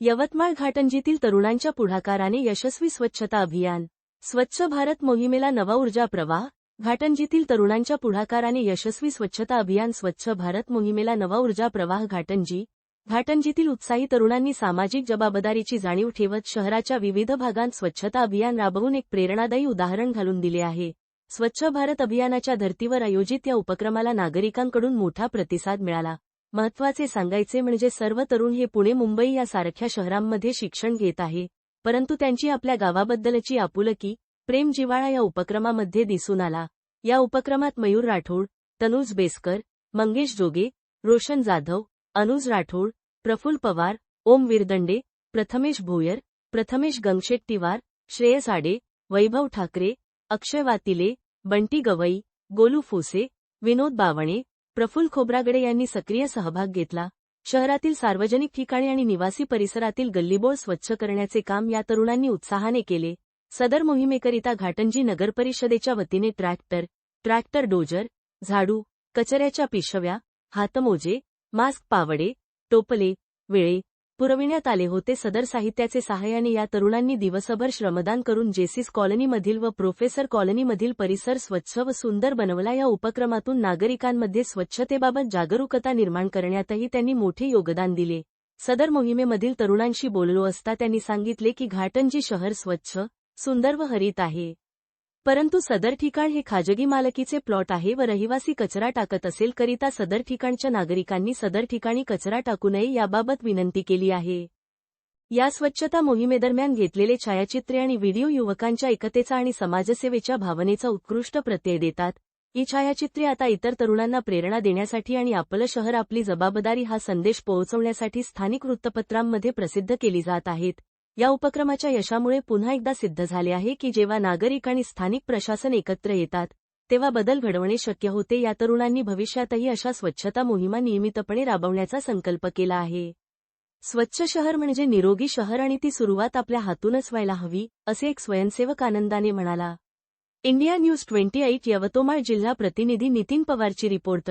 यवतमाळ घाटंजीतील तरुणांच्या पुढाकाराने यशस्वी स्वच्छता अभियान. स्वच्छ भारत मोहिमेला नवा ऊर्जा प्रवाह. घाटंजीतील तरुणांच्या पुढाकाराने यशस्वी स्वच्छता अभियान. स्वच्छ भारत मोहिमेला नवा ऊर्जा प्रवाह. घाटंजी. घाटंजीतील उत्साही तरुणांनी सामाजिक जबाबदारीची जाणीव ठेवत शहराच्या विविध भागांत स्वच्छता अभियान राबवून एक प्रेरणादायी उदाहरण घालून दिले आहे. स्वच्छ भारत अभियानाच्या धर्तीवर आयोजित या उपक्रमाला नागरिकांकडून मोठा प्रतिसाद मिळाला. महत्त्वाचे सांगायचे म्हणजे सर्व तरुण हे पुणे मुंबई यासारख्या शहरांमध्ये शिक्षण घेत आहे परंतु त्यांची आपल्या गावाबद्दलची आपुलकी प्रेम जिवाळा या उपक्रमामध्ये दिसून आला. या उपक्रमात मयूर राठोड तनुज बेसकर मंगेश जोगे रोशन जाधव अनुज राठोड प्रफुल पवार ओम विरदंडे प्रथमेश भोयर प्रथमेश गंगशेट्टीवार श्रेयस आडे वैभव ठाकरे अक्षय वातिले बंटी गवई गोलू फुसे विनोद बावणे प्रफुल्ल खोब्रागडे यांनी सक्रिय सहभाग घेतला. शहरातील सार्वजनिक ठिकाणी आणि निवासी परिसरातील गल्लीबोळ स्वच्छ करण्याचे काम या तरुणांनी उत्साहाने केले. सदर मोहिमेकरिता घाटंजी नगरपरिषदेच्या वतीने ट्रॅक्टर ट्रॅक्टर डोजर झाडू कचऱ्याच्या पिशव्या हातमोजे मास्क पावडे टोपले वेळे पुरविण्यात आले होते. सदर साहित्याचे सहाय्याने या तरुणांनी दिवसभर श्रमदान करून जेसीस कॉलनीमधील व प्रोफेसर कॉलनीमधील परिसर स्वच्छ व सुंदर बनवला. या उपक्रमातून नागरिकांमध्ये स्वच्छतेबाबत जागरूकता निर्माण करण्यातही त्यांनी मोठे योगदान दिले. सदर मोहिमेमधील तरुणांशी बोललो असता त्यांनी सांगितले की घाटंजी शहर स्वच्छ सुंदर व हरित आहे. परंतु सदर ठिकाण हे खाजगी मालकीचे प्लॉट आहे व रहिवासी कचरा टाकत असेल करिता सदर ठिकाणच्या नागरिकांनी सदर ठिकाणी कचरा टाकू नये याबाबत विनंती केली आहे. या स्वच्छता मोहिमेदरम्यान घेतलेले छायाचित्रे आणि व्हिडिओ युवकांच्या एकतेचा आणि समाजसेवेच्या भावनेचा उत्कृष्ट प्रत्यय देतात. ही छायाचित्रे आता इतर तरुणांना प्रेरणा देण्यासाठी आणि आपलं शहर आपली जबाबदारी हा संदेश पोहोचवण्यासाठी स्थानिक वृत्तपत्रांमध्ये प्रसिद्ध केली जात आहेत. या उपक्रमाच्या यशामुळे पुन्हा एकदा सिद्ध झाले आहे की जेव्हा नागरिक आणि स्थानिक प्रशासन एकत्र येतात तेव्हा बदल घडवणे शक्य होते. या तरुणांनी भविष्यातही अशा स्वच्छता मोहिमा नियमितपणे राबवण्याचा संकल्प केला आहे. स्वच्छ शहर म्हणजे निरोगी शहर आणि ती सुरुवात आपल्या हातूनच व्हायला हवी असे एक स्वयंसेवक आनंदाने म्हणाला. India news twenty eight Yavatmal जिल्हा प्रतिनिधी नितीन पवारची रिपोर्ट